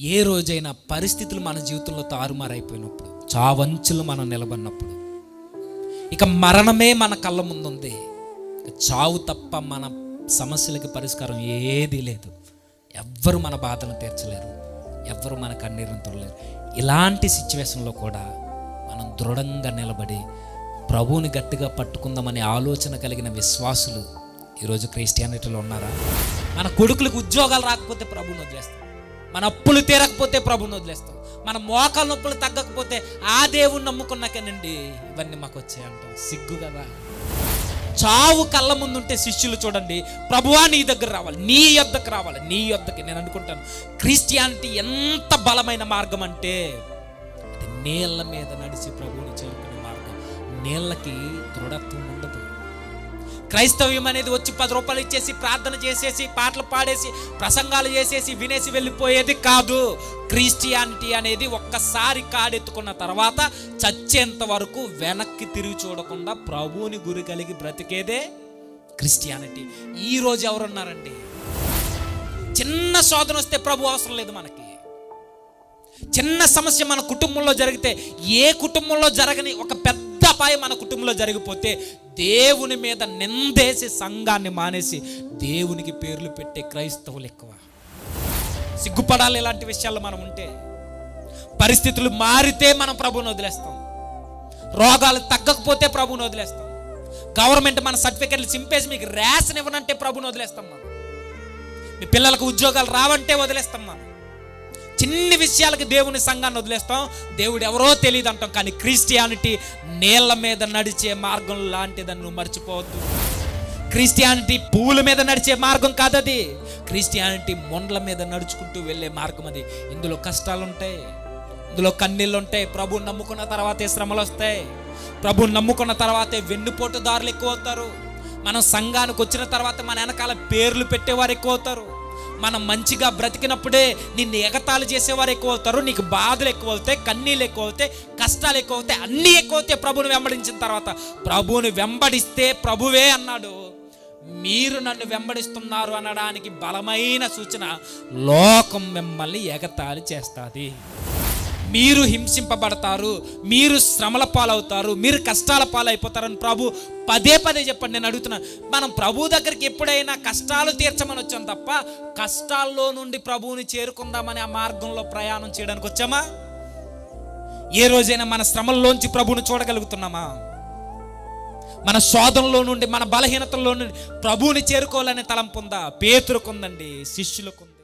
ఏ రోజైనా పరిస్థితులు మన జీవితంలో తారుమారైపోయినప్పుడు చావంచులు మనం నిలబడినప్పుడు ఇక మరణమే మన కళ్ళ ముందుంది. చావు తప్ప మన సమస్యలకి పరిష్కారం ఏదీ లేదు. ఎవ్వరు మన బాధను తీర్చలేరు. ఎవ్వరు మన కన్నీరును తొడలేరు ఇలాంటి సిచ్యువేషన్లో కూడా మనం దృఢంగా నిలబడి ప్రభువుని గట్టిగా పట్టుకుందామనే ఆలోచన కలిగిన విశ్వాసులు ఈరోజు క్రిస్టియానిటీలో ఉన్నారా? మన కొడుకులకు ఉద్యోగాలు రాకపోతే ప్రభుని వదిలేస్తారు. మన అప్పులు తీరకపోతే ప్రభుని వదిలేస్తాం. మన మోకాల నొప్పులు తగ్గకపోతే ఆ దేవుణ్ణి నమ్ముకున్నాకేనండి? ఇవన్నీ మాకు వచ్చాయి అంటాం. సిగ్గు కదా. చావు కళ్ళ ముందుంటే శిష్యులు చూడండి ప్రభువా నీ దగ్గర రావాలి నీ యొద్దకు రావాలి నీ యొద్దకి. నేను అనుకుంటాను క్రిస్టియానిటీ ఎంత బలమైన మార్గం అంటే అది నీళ్ళ మీద నడిచి ప్రభువుని చేరుకునే మార్గం. నీళ్ళకి దృఢత్వం ఉండదు. క్రైస్తవ్యం అనేది వచ్చి పది రూపాయలు ఇచ్చేసి ప్రార్థన చేసేసి పాటలు పాడేసి ప్రసంగాలు చేసేసి వినేసి వెళ్ళిపోయేది కాదు. క్రిస్టియానిటీ అనేది ఒక్కసారి కాడెత్తుకున్న తర్వాత చచ్చేంత వరకు వెనక్కి తిరిగి చూడకుండా ప్రభువుని గురి కలిగి బ్రతికేదే క్రిస్టియానిటీ. ఈరోజు ఎవరున్నారండి? చిన్న శోధన వస్తే ప్రభు అవసరం లేదు మనకి. చిన్న సమస్య మన కుటుంబంలో జరిగితే ఏ కుటుంబంలో జరగని ఒక పెద్ద అపాయం మన కుటుంబంలో జరిగిపోతే దేవుని మీద నిందేసి సంఘాన్ని మానేసి దేవునికి పేర్లు పెట్టే క్రైస్తవులు ఎక్కువ. సిగ్గుపడాలి ఇలాంటి విషయాల్లో మనం ఉంటే పరిస్థితులు మారితే మనం ప్రభువుని వదిలేస్తాం. రోగాలు తగ్గకపోతే ప్రభువుని వదిలేస్తాం. గవర్నమెంట్ మన సర్టిఫికెట్లు చింపేసి మీకు రేషన్ ఇవ్వనంటే ప్రభుని వదిలేస్తాం మనం. మీ పిల్లలకు ఉద్యోగాలు రావంటే వదిలేస్తాం మనం. చిన్ని విషయాలకి దేవుని సంఘాన్ని వదిలేస్తాం. దేవుడు ఎవరో తెలియదు అంటాం. కానీ క్రిస్టియానిటీ నీళ్ళ మీద నడిచే మార్గం లాంటిదని నువ్వు మర్చిపోవద్దు. క్రిస్టియానిటీ పువ్వుల మీద నడిచే మార్గం కాదది. క్రిస్టియానిటీ మొండ్ల మీద నడుచుకుంటూ వెళ్ళే మార్గం అది. ఇందులో కష్టాలు ఉంటాయి ఇందులో కన్నీళ్ళు ఉంటాయి ప్రభువు నమ్ముకున్న తర్వాతే శ్రమలు వస్తాయి. ప్రభు నమ్ముకున్న తర్వాతే వెన్నుపోటుదారులు ఎక్కువ అవుతారు మనం సంఘానికి వచ్చిన తర్వాత మన వెనకాల పేర్లు పెట్టేవారు ఎక్కువ అవుతారు మనం మంచిగా బ్రతికినప్పుడే నిన్ను ఎగతాళి చేసేవారు ఎక్కువ అవుతారు నీకు బాధలు ఎక్కువ అవుతాయి కన్నీళ్ళు ఎక్కువ అవుతాయి కష్టాలు ఎక్కువ అవుతాయి అన్నీ ఎక్కువ అవుతాయి. ప్రభుని వెంబడించిన తర్వాత ప్రభువుని వెంబడిస్తే ప్రభువే అన్నాడు. మీరు నన్ను వెంబడిస్తున్నారు అనడానికి బలమైన సూచన లోకం మిమ్మల్ని ఎగతాళి చేస్తుంది. మీరు హింసింపబడతారు మీరు శ్రమల పాలవుతారు మీరు కష్టాల పాలైపోతారని ప్రభు పదే పదే చెప్పండి నేను అడుగుతున్నా. మనం ప్రభు దగ్గరికి ఎప్పుడైనా కష్టాలు తీర్చమని వచ్చాం తప్ప కష్టాల్లో నుండి ప్రభువుని చేరుకుందామని ఆ మార్గంలో ప్రయాణం చేయడానికి వచ్చామా? ఏ రోజైనా మన శ్రమల్లోంచి ప్రభువుని చూడగలుగుతున్నామా? మన శోధంలో నుండి మన బలహీనతల్లో నుండి ప్రభువుని చేరుకోవాలనే తలంపు ఉందా? పేతురుకుందండి శిష్యులకుంది.